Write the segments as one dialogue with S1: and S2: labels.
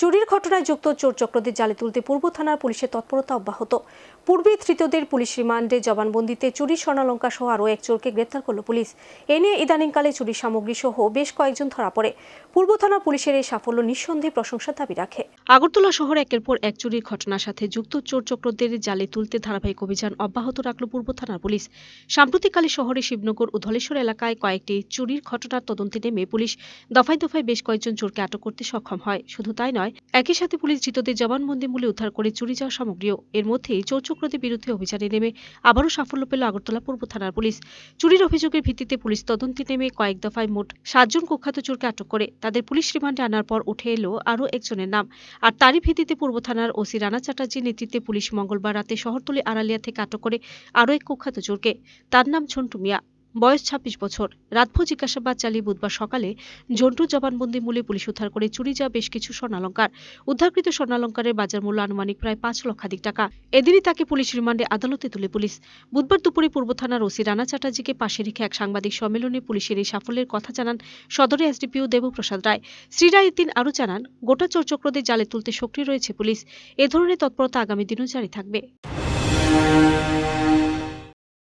S1: চুরির ঘটনায় যুক্ত চোর চক্রদের জালে তুলতে পূর্ব থানার পুলিশের তৎপরতা অব্যাহত। পূর্বে ধৃতদের পুলিশ রিমান্ডে জবানবন্দিতে চুরি স্বর্ণালঙ্কা সহ আরও এক চোরকে গ্রেপ্তার করল পুলিশ। এ নিয়ে ইদানিংকালে চুরি সামগ্রী সহ বেশ কয়েকজন ধরা পড়ে। পূর্ব থানা পুলিশের এই সাফল্য নিঃসন্দেহে প্রশংসা দাবি রাখে। আগরতলা শহর একের পর এক চুরির ঘটনার সাথে যুক্ত চোর চক্রদের জালে তুলতে ধারাবাহিক অভিযান অব্যাহত রাখল পূর্ব থানার পুলিশ। সাম্প্রতিককালে শহরে শিবনগর ও ধলেশ্বর এলাকায় কয়েকটি চুরির ঘটনার তদন্তে নেমে পুলিশ দফায় দফায় বেশ কয়েকজন চোরকে আটক করতে সক্ষম হয়। শুধু তাই নয় একই সাথে পুলিশ ধৃতদের জবানবন্দি মূল্যে উদ্ধার করে চুরি যাওয়া সামগ্রীও এর মধ্যেই চোর চক্রদের বিরুদ্ধে অভিযানে নেমে আবারও সাফল্য পেল আগরতলা পূর্ব থানার পুলিশ। চুরির অভিযোগের ভিত্তিতে পুলিশ তদন্তে নেমে কয়েক দফায় মোট সাতজন কুখ্যাত চোরকে আটক করে তাদের পুলিশ রিমান্ডে আনার পর উঠে এলো আরও একজনের নাম। আর তারই ভিত্তিতে পূর্ব থানার ওসি রানা চ্যাটার্জির নেতৃত্বে পুলিশ মঙ্গলবার রাতে শহরতলি আড়ালিয়া থেকে আটক করে আরও এক কুখ্যাত চোরকে। তার নাম ঝন্টু মিয়া। বয়স ছাব্বিশ বছর। রাতভর জিজ্ঞাসাবাদ চালিয়ে বুধবার সকালে জন্টুর জবানবন্দি মূল্যে পুলিশ উদ্ধার করে চুরি যাওয়া বেশ কিছু স্বর্ণালঙ্কার। উদ্ধারকৃত স্বর্ণালঙ্কারের বাজার মূল্য আনুমানিক প্রায় পাঁচ লক্ষাধিক টাকা। এদিনই তাকে পুলিশ রিমান্ডে আদালতে তুলে পুলিশ। বুধবার দুপুরে পূর্ব থানার ওসি রানা চ্যাটার্জিকে পাশে রেখে এক সাংবাদিক সম্মেলনে পুলিশের এই সাফল্যের কথা জানান সদরে এসডিপিও দেবপ্রসাদ রায়। শ্রী রায় এদিন আরও জানান, গোটা চোরচক্রদের জালে তুলতে সক্রিয় রয়েছে পুলিশ। এ ধরনের তৎপরতা আগামী দিনও জারি থাকবে।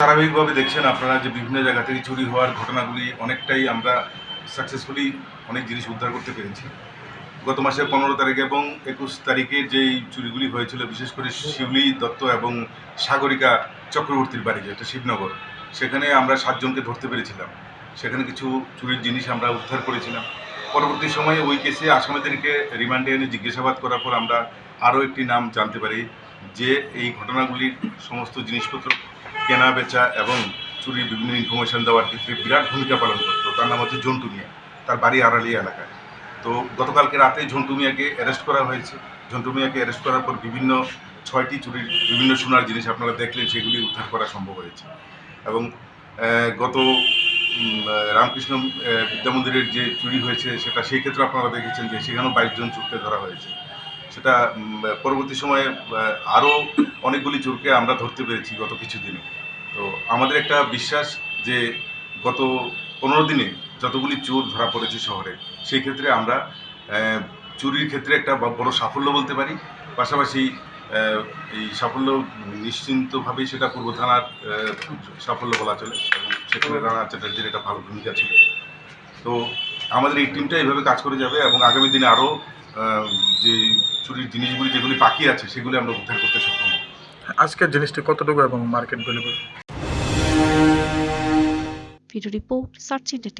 S2: ধারাবাহিকভাবে দেখছেন আপনারা যে বিভিন্ন জায়গা থেকে চুরি হওয়ার ঘটনাগুলি অনেকটাই আমরা সাকসেসফুলি অনেক জিনিস উদ্ধার করতে পেরেছি। গত মাসের পনেরো তারিখ এবং একুশ তারিখে যেই চুরিগুলি হয়েছিল, বিশেষ করে শিউলি দত্ত এবং সাগরিকা চক্রবর্তীর বাড়ি যেটা শিবনগর, সেখানে আমরা সাতজনকে ধরতে পেরেছিলাম। সেখানে কিছু চুরির জিনিস আমরা উদ্ধার করেছিলাম। পরবর্তী সময়ে ওই কেসে আসামিদেরকে রিমান্ডে এনে জিজ্ঞাসাবাদ করার পর আমরা আরও একটি নাম জানতে পারি যে এই ঘটনাগুলির সমস্ত জিনিসপত্র কেনা, বেচা এবং চুরির বিভিন্ন ইনফরমেশন দেওয়ার ক্ষেত্রে বিরাট ভূমিকা পালন করতো। তার নাম হচ্ছে ঝন্টু মিয়া। তার বাড়ি আড়ালি এলাকায়। তো গতকালকে রাতে ঝন্টু মিয়াকে অ্যারেস্ট করা হয়েছে। ঝন্টু মিয়াকে অ্যারেস্ট করার পর বিভিন্ন ছয়টি চুরির বিভিন্ন সোনার জিনিস আপনারা দেখলেন, সেগুলি উদ্ধার করা সম্ভব হয়েছে। এবং গত রামকৃষ্ণ বিদ্যা মন্দিরের যে চুরি হয়েছে, সেটা সেই ক্ষেত্রে আপনারা দেখেছেন যে সেখানেও বাইশ জন চোরকে ধরা হয়েছে। সেটা পরবর্তী সময়ে আরও অনেকগুলি চোরকে আমরা ধরতে পেরেছি গত কিছুদিনে তো আমাদের একটা বিশ্বাস যে গত পনেরো দিনে যতগুলি চোর ধরা পড়েছে শহরে, সেই ক্ষেত্রে আমরা চুরির ক্ষেত্রে একটা বড় সাফল্য বলতে পারি। পাশাপাশি এই সাফল্য নিশ্চিন্তভাবেই সেটা পূর্ব থানার সাফল্য বলা চলে এবং সেখানে রানা চ্যাটার্জির একটা ভালো ভূমিকা ছিল। তো আমাদের এই টিমটা এইভাবে কাজ করে যাবে এবং আগামী দিনে আরও যে চুরির জিনিসগুলি যেগুলি বাকি আছে সেগুলি আমরা উদ্ধার করতে সক্ষম হব।
S3: আজকের জিনিসটি কতটুকু এবং market value
S1: video report search India